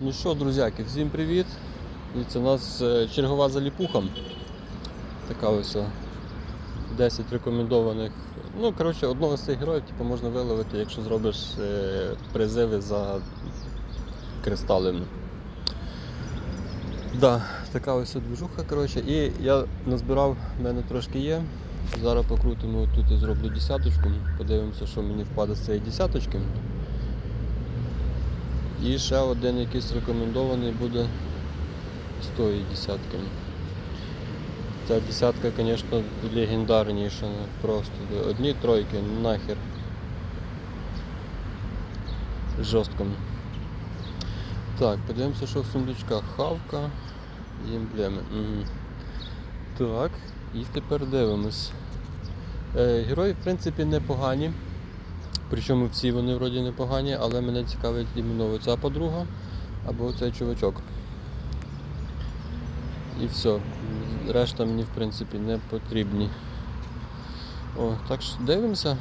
Ну що, друзяки, всім привіт! Дивіться, у нас е, чергова заліпуха. Така ось. 10 рекомендованих. Ну, коротше, одного з цих героїв типу, можна виловити, якщо зробиш е, призиви за кристалем. Да, така ось движуха, коротше. І я назбирав, в мене трошки є. Зараз покрутимо тут і зроблю десяточку. Подивимося, що мені впаде з цієї десяточки. І ще один якийсь рекомендований буде з тої десятки. Ця десятка, звісно, легендарніша. Просто одні тройки, нахер. Жорстко. Так, подивимося, що в сундучках. Хавка і емблеми. Мгм. Так, і тепер дивимось. Е, герої, в принципі, непогані. Причому всі вони вроді непогані, але мене цікавить іменно ця подруга або цей чувачок. І все. Решта мені в принципі не потрібні. О, так що дивимося.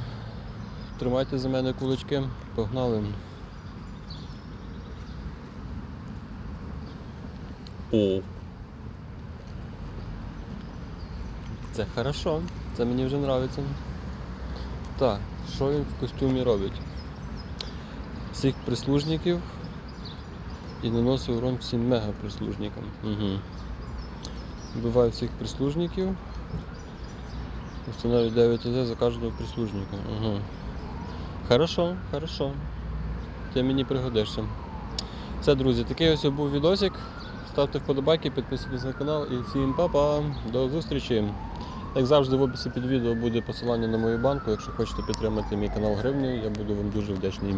Тримайте за мене кулачки, погнали. О. Це хорошо, це мені вже подобається. Так, що він в костюмі робить? Всіх прислужників і наносить урон всім мега прислужникам. Угу. Вбиває всіх прислужників. Установлює 9 АЗ за кожного прислужника. Угу. Хорошо, хорошо. Ти мені пригодишся. Все, друзі, такий ось був відосик. Ставте вподобайки, підписуйтесь на канал і всім па-па. До зустрічі! Як завжди, в описі під відео буде посилання на мою банку. Якщо хочете підтримати мій канал гривнею, я буду вам дуже вдячний.